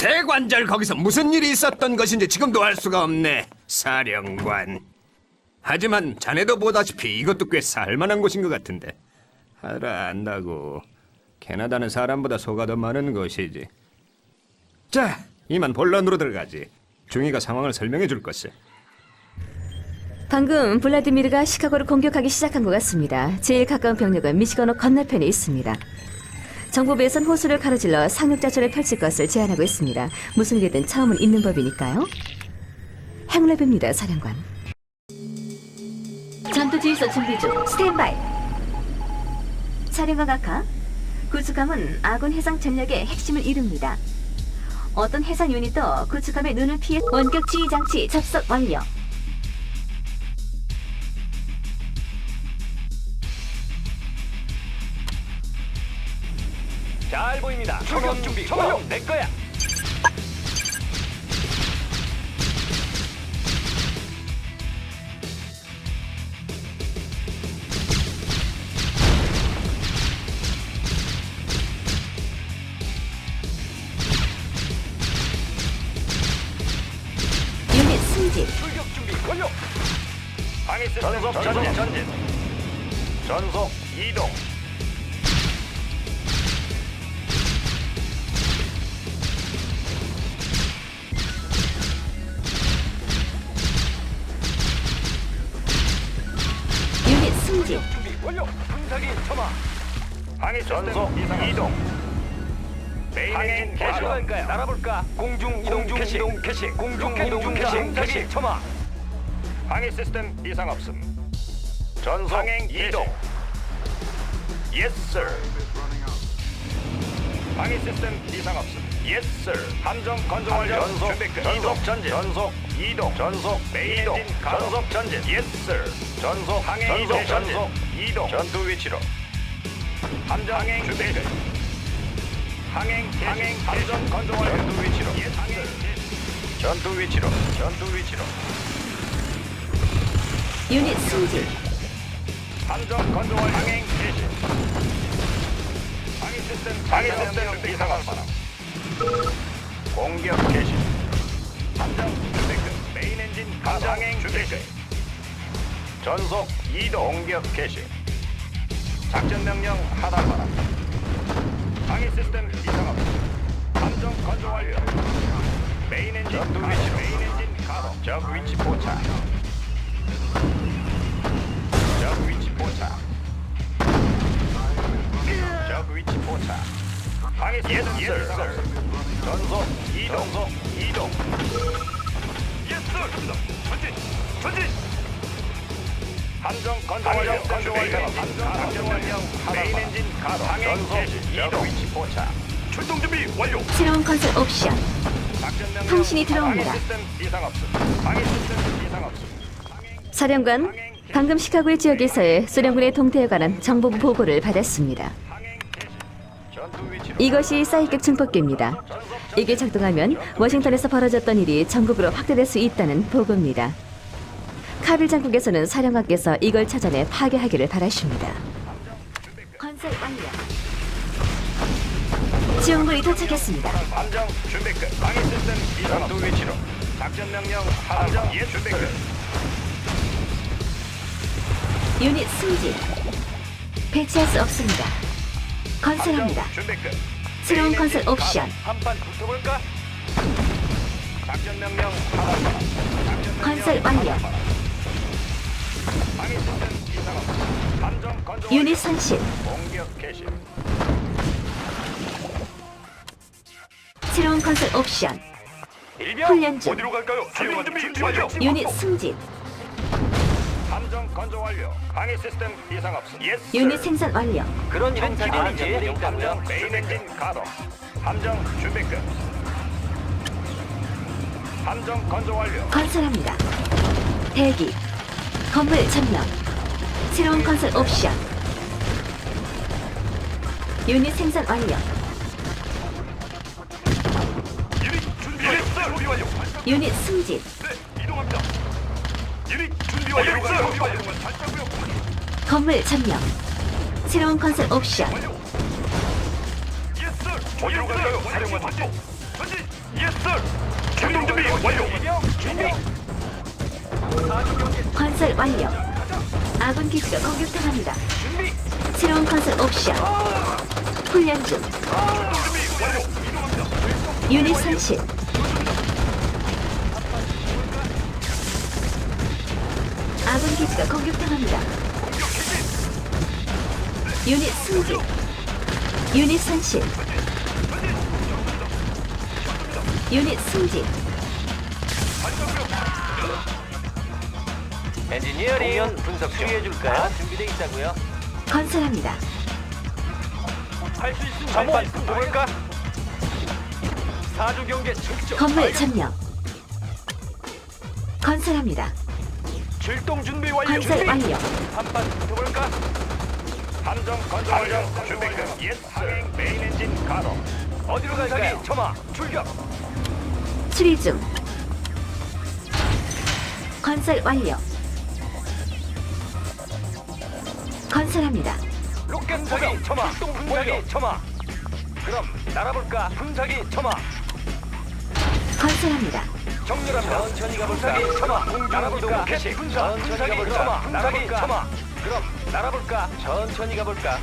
대관절 거기서 무슨 일이 있었던 것인지 지금도 알 수가 없네, 사령관. 하지만 자네도 보다시피 이것도 꽤 살만한 곳인 것 같은데. 알아 안다고. 캐나다는 사람보다 소가 더 많은 곳이지. 자, 이만 본론으로 들어가지. 중이가 상황을 설명해 줄 것을. 방금 블라디미르가 시카고를 공격하기 시작한 것 같습니다. 제일 가까운 병력은 미시건호 건너편에 있습니다. 정부부에선 호수를 가로질러 상륙작전을 펼칠 것을 제안하고 있습니다. 무슨 일이든 처음은 있는 법이니까요. 행운랩입니다, 사령관. 전투지휘소 준비 중. 스탠바이. 사령관 각하, 구축함은 아군 해상 전력의 핵심을 이룹니다. 어떤 해상 유닛도 구축함의 눈을 피해 원격 지휘 장치 접속 완료. 출격 준비 완료. 내 거야. 유닛 승진. 출격 준비 완료. 방위 시스템 전속 전진. 전진. 전속 이동. 승진. 준비 완료. 분사기 첨화. 방위 전속 이동. 메인 엔진 개시 할까요? 날아볼까? 공중 이동 중 이동 캐시. 공중 이동 캐시. 캐시 첨화. 방위 시스템 이상 없음. 전속 이동. Yes, sir. 방위 시스템 이상 없음. Yes, sir. 함정 건조 완료. 전속 준비 끝. 전속 전진. 전속 이동. 전속 메인 엔진 전속 전진. Yes, sir. 전속 항행 이동. 전속 이동. 전투 위치로. 함정 항행 준비 끝. 항행 항행 함정 건조 완료. 전투 위치로. Yes, sir. 전투 위치로. 전투 위치로. 유닛 승진. 함정 건조 완료. 항행 개시. 방위 시스템 방위 시스템 이상 없음. 공격 개시. 함정. 준비 끝. 전속 이동 공격 개시. 작전 명령 하단 바람. 방위 시스템 이상 없음. 함정 건조 완료. 메인 엔진 위치 메인 엔진 가동. 적 위치 포착. 적 위치 포착. 적 위치 포착. 방위 시스템 이상 없음. 전속 이동 전속 이동. 전진 전진. 함정 건조 완료. 건조 완료. 함정 명령 메인 엔진 가동. 전속 이동 위치 포착. 출동 준비 완료. 새로운 컨셉 옵션. 작전 통신이 들어옵니다. 방위 시스템 이상 없음. 방위 시스템 이상 없음. 사령관, 방금 시카고의 지역에서의 소련군의 동태에 관한 정보 보고를 받았습니다. 항행 개시. 전투 위치로. 이것이 사이격 증폭기입니다. 이게 작동하면 워싱턴에서 벌어졌던 일이 전국으로 확대될 수 있다는 보고입니다. 카빌 장국에서는 사령관께서 이걸 찾아내 파괴하기를 바라십니다. 건설 완료. 지원군이 도착했습니다. 함정 준비 끝. 방위 시스템 이상. 위치로. 작전 명령 함정 예 준비 끝. 유닛 승진. 배치할 수 없습니다. 건설합니다. 함정 준비 끝. 새로운 건설 엔진 옵션. 가동. 한판 붙어볼까? 작전 명령 하단 바람. 작전 명령 건설 완료. 방위 이상. 함정 건조 유닛. 공격 개시. 새로운 건설 옵션. 일병 훈련 중. 어디로 갈까요? 출동 준비 완료. 유닛 승진. 함정 건조 완료. 방위 시스템 이상 없음. 예스. 유닛 생산 완료. 그런 일은 기본이지. 함정 메인 엔진 가동. 함정 준비 끝. 함정 건조 완료. 건설합니다. 대기. 건물 점령. 새로운 건설 옵션. 유닛 생산 완료. 유닛 준비 완료. 준비 완료. 유닛 승진. 네, 이동합니다. 유닛 준비 완료. 준비 완료. 발사고요. 건물 점령. 새로운 건설 옵션. 완료. 예스. 어디로 갈까요? 사령관 전진. 전진. 예스. 출동 준비 완료. 준비. 건설 완료. 아군 기지가 공격당합니다. 준비. 새로운 건설 옵션. 훈련 중. 준비 완료. 이동합니다. 유닛 손실. 아군 기지가 공격당합니다. 유닛 승진. 유닛 손실. 유닛 승진. 엔지니어링 분석 수리해 줄까요? 준비돼 있다고요. 건설합니다. 할 수 있습니다. 잠깐 볼까? 사주 경계 출정. 건물 점령. 건설합니다. 출동 준비 완료. 건설 준비. 완료. 한판 붙어볼까? 함정 건조 완료. 준비 끝. 예스. 항행 메인 엔진 가동. 어디로 갈까요? 처마 출격. 수리 중. 건설 완료. 건설합니다. 로켓 분사기 처마. 출동 분사기 처마. 그럼 날아볼까? 분사기 처마. 건설합니다. 정렬합니다. 천천히 가볼까? 처마. 날아볼까? 로켓 분사. 분사기 처마. 분사기 처마. 그럼 날아볼까? 천천히 가볼까?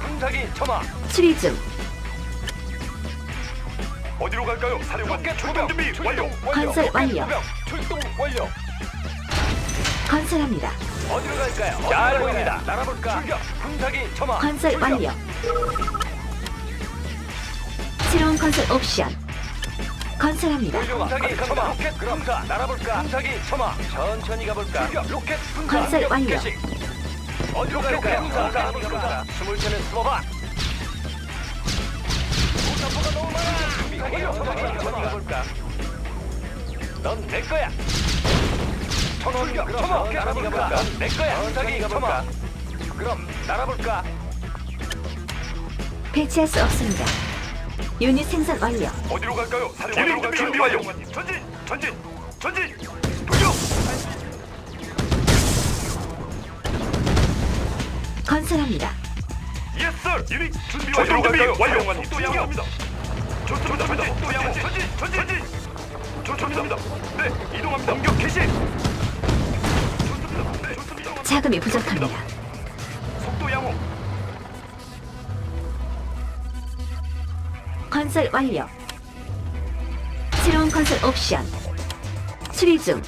분사기 처마. 수리 중. 어디로 갈까요? 사령관 출동 준비 완료. 건설 완료. 출동 완료. 건설합니다. 어디로 갈까요? 잘 보입니다. 날아볼까? 출격. 분사기 처마. 건설. 완료. 새로운 건설 옵션. 건설합니다. 로켓. 날아볼까? 천천히 가볼까? 로켓. 건설 완료. 어디로 갈까요? 분사. 날아볼까? 숨을 쉬는 숨어봐. 오타포가 너무 많아. 준비 완료. 천천히 가볼까? 넌내 거야. 천원 그럼 가볼까? 넌내 거야. 가볼까? 그럼 날아볼까? 배치할 수 없습니다. 유닛 생산 완료. 어디로 갈까요? 어디로 갈까요? 준비 완료. 전진, 전진, 전진. 돌려. 건설합니다. 예스. 유닛 준비 완료. 어디로 갈까요? 완료. 또 양호합니다. 좋습니다. 또 양호. 전진, 전진. 좋습니다. 네, 이동합니다. 공격 개시. 좋습니다. 네, 좋습니다. 자금이 부족합니다. 건설 완료. 새로운 건설 옵션. 수리 중.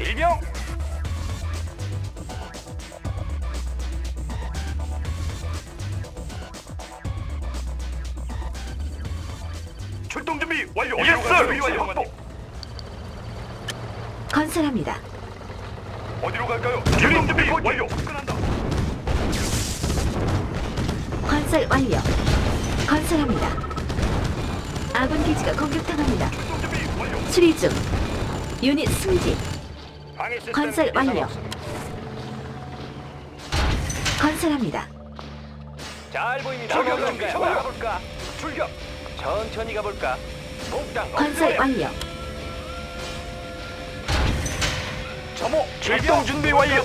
일명. 출동 준비 완료. 예스, 준비 완료. 확보. 건설합니다. 어디로 갈까요? 출동 준비 완료. 접근한다. 건설 완료. 건설합니다. 아군 기지가 공격당합니다. 수리 중. 유닛 승진. 건설 완료. 건설합니다. 잘 보입니다. 출격 준비. 가볼까? 출격. 천천히 가볼까? 목당. 건설 완료. 점호. 출동 준비 완료.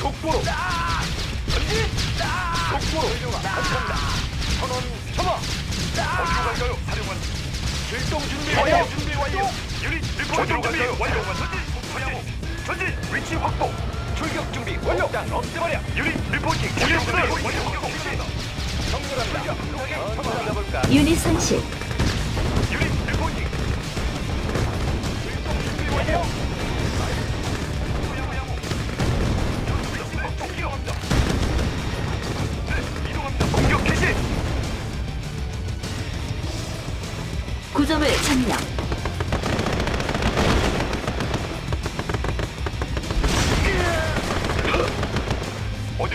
속보로. 전진. 천원 점호. 어디로 갈까요? 사령관. 출동 준비 완료. 준비 완료. 유닛 리포트 준비 완료. 전진. 전진. 위치 확보. 출격 준비 완료. 없애버려. 유닛 리포팅. 유닛 준비 완료. 정렬합니다. 유닛 손실.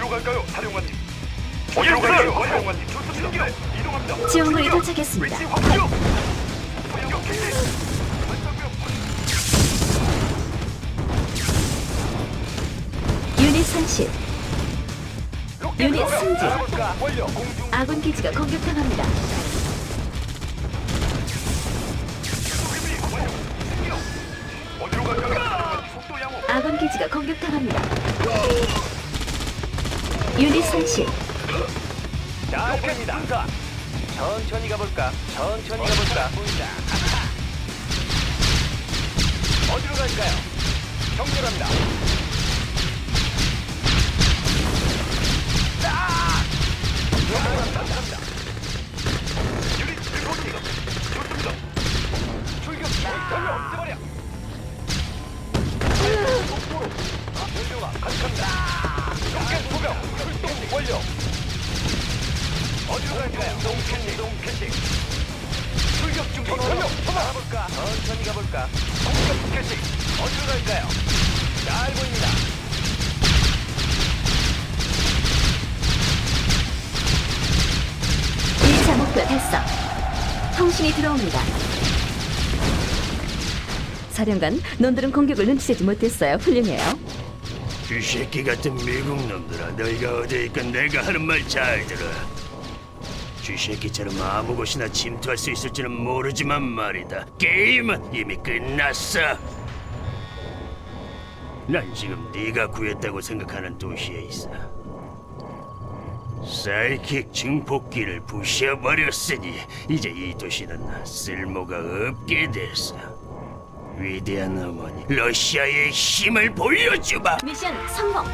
어디로 갈까요, 사령관님? 어디로 갈까요, 사령관님? 좋습니다. 네, 이동합니다. 지원군이. 도착했습니다. 위치 확보. 공격 개시. 유닛 손실. 유닛 승진. 알아볼까? 완료. 공중 아군 기지가 공격당합니다. 준비 완료. 공격. 어디로 갈까요, 사령관님? 속도 양호. 아군 기지가 공격당합니다. 유닛 손실. 잘 보입니다. 천천히 가볼까? 천천히 가볼까? 어디로 갈까요? 정렬합니다. 가볼까? 천천히 가볼까? 공격 캐치. 어디로 갈까요? 잘 보입니다. 일차 목표 달성. 통신이 들어옵니다. 사령관, 놈들은 공격을 눈치채지 못했어요. 훌륭해요. 그 새끼 같은 미국 놈들아 너희가 어디에 있건 내가 하는 말 잘 들어 쥐새끼처럼 아무 곳이나 침투할 수 있을지는 모르지만 말이다. 게임은 이미 끝났어. 난 지금 네가 구했다고 생각하는 도시에 있어. 사이킥 증폭기를 부셔버렸으니 이제 이 도시는 쓸모가 없게 됐어. 위대한 어머니 러시아의 힘을 보여주마! 미션 성공.